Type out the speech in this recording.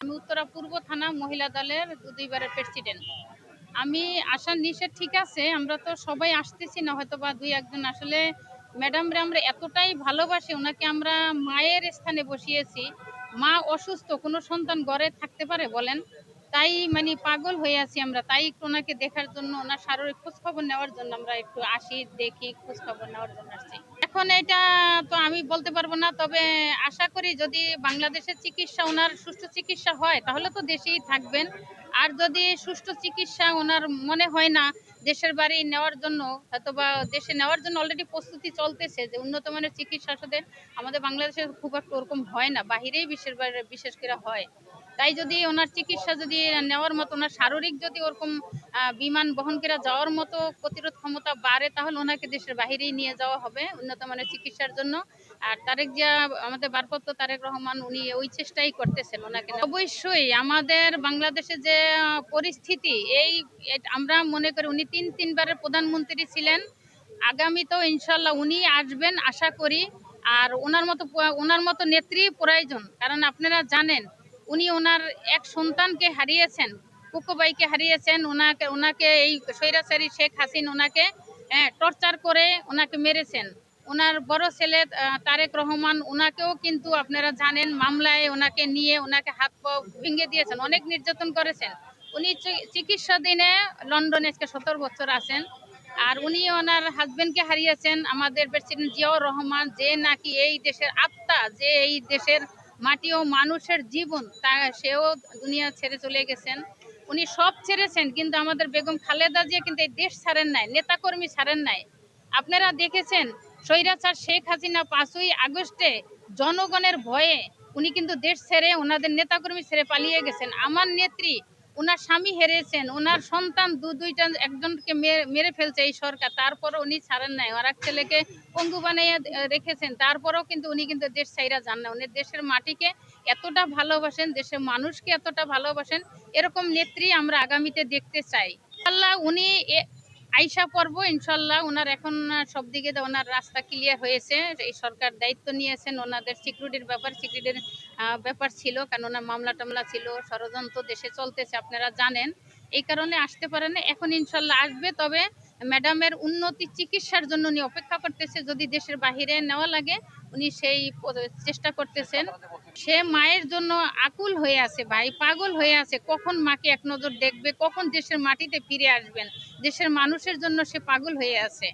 আমি উত্তরা পূর্ব থানা মহিলা দলের দুইবারের প্রেসিডেন্ট আমি আসার নিষেধ ঠিক আছে, আমরা তো সবাই আসতেছি না হয়তো বা দুই একজন আসলে ম্যাডামরা আমরা এতটাই ভালোবাসি, ওনাকে আমরা মায়ের স্থানে বসিয়েছি। মা অসুস্থ, কোনো সন্তান ঘরে থাকতে পারে বলেন? তাই মানে পাগল হয়ে আছি আমরা, তাই একটু ওনাকে দেখার জন্য, ওনার শারীরিক খোঁজ খবর নেওয়ার জন্য আমরা একটু আসি, দেখি খোঁজ খবর নেওয়ার জন্য আসছি। এখন এটা তো আমি বলতে পারব না, তবে আশা করি যদি বাংলাদেশের চিকিৎসা, ওনার সুষ্ঠু চিকিৎসা হয়, তাহলে তো দেশেই থাকবেন। আর যদি সুষ্ঠু চিকিৎসা ওনার মনে হয় না, দেশের বাড়ি নেওয়ার জন্য হয়তো বা দেশে নেওয়ার জন্য অলরেডি প্রস্তুতি চলতেছে যে উন্নত মানের চিকিৎসা আমাদের বাংলাদেশে খুব একটা ওরকম হয় না, বাহিরেই বিশেষ বাইরে বিশেষ করে হয়। তাই যদি ওনার চিকিৎসা যদি নেওয়ার মতো, ওনার শারীরিক যদি ওরকম বিমান বহন করে যাওয়ার মতো প্রতিরোধ ক্ষমতা বাড়ে, তাহলে ওনাকে দেশের বাহিরেই নিয়ে যাওয়া হবে উন্নত মানের চিকিৎসার জন্য। আর তারেক জিয়া, আমাদের বারপত্র তারেক রহমান, উনি ওই চেষ্টাই করতেছেন ওনাকে অবশ্যই আমাদের বাংলাদেশে যে পরিস্থিতি, এই আমরা মনে করি উনি তিন, তিনবারের প্রধানমন্ত্রী ছিলেন। আগামীতেও ইনশাল্লাহ উনি আসবেন, আশা করি। আর ওনার মতো ওনার মতো নেত্রী প্রয়োজন। কারণ আপনারা জানেন উনি ওনার এক সন্তানকে হারিয়েছেন কুকুবাইকে হারিয়েছেন, ওনাকে ওনাকে এই স্বৈরাচারী শেখ হাসিন ওনাকে টর্চার করে ওনাকে মেরেছেন। ওনার বড় ছেলে তারেক রহমান, ওনাকেও কিন্তু আপনারা জানেন মামলায় ওনাকে নিয়ে ওনাকে হাত ভেঙে দিয়েছেন, অনেক নির্যাতন করেছেন। উনি চি- চিকিৎসাধীনে লন্ডনে আজকে সতেরো বছর আছেন। আর উনি ওনার হাজবেন্ডকে হারিয়েছেন আমাদের প্রেসিডেন্ট জিয়াউর রহমান, যে নাকি এই দেশের আত্মা, যে এই দেশের মাটি ও মানুষের জীবন, তা সেও দুনিয়া ছেড়ে চলে গেছেন। উনি সব ছেড়েছেন, কিন্তু আমাদের বেগম খালেদা জিয়া কিন্তু এই দেশ ছাড়েন নাই, নেতাকর্মী ছাড়েন নাই। আপনারা দেখেছেন, স্বৈরাচার শেখ হাসিনা পাঁচই আগস্টে জনগণের ভয়ে উনি কিন্তু দেশ ছেড়ে ওনাদের নেতাকর্মী ছেড়ে পালিয়ে গেছেন। আমার নেত্রী ওনার স্বামী হেরেছেন ওনার সন্তান দু, দুইটা একজনকে মেরে- ফেলছে এই সরকার তারপর উনি ছাড়েন নাই। আর এক ছেলেকে পঙ্গু বানিয়ে রেখেছেন, তারপরেও কিন্তু উনি কিন্তু দেশ ছাইরা যান না। উনি দেশের মাটিকে এতটা ভালোবাসেন, দেশের মানুষকে এতটা ভালোবাসেন, এরকম নেত্রী আমরা আগামীতে দেখতে চাই। আল্লাহ উনি আইসা পর্ব ইনশাল্লাহ। ওনার এখন সব দিকে ওনার রাস্তা ক্লিয়ার হয়েছে। এই সরকার দায়িত্ব নিয়েছেন। ওনাদের সিকিউরিটির ব্যাপার সিকিউরিটির ব্যাপার ছিল। কারণ ওনার মামলা টামলা ছিল, ষড়যন্ত্র দেশে চলতেছে, আপনারা জানেন। এই কারণে আসতে পারেন। এখন ইনশাল্লাহ আসবে, তবে ম্যাডামের উন্নতি চিকিৎসার জন্য উনি অপেক্ষা করতেছে, যদি দেশের বাহিরে নেওয়া লাগে, উনি সেই চেষ্টা করতেছেন। সে মায়ের জন্য আকুল হয়ে আছে ভাই, পাগল হয়ে আছে। কখন মাকে এক নজর দেখবে, কখন দেশের মাটিতে ফিরে আসবেন? দেশের মানুষের জন্য সে পাগল হয়ে আছে।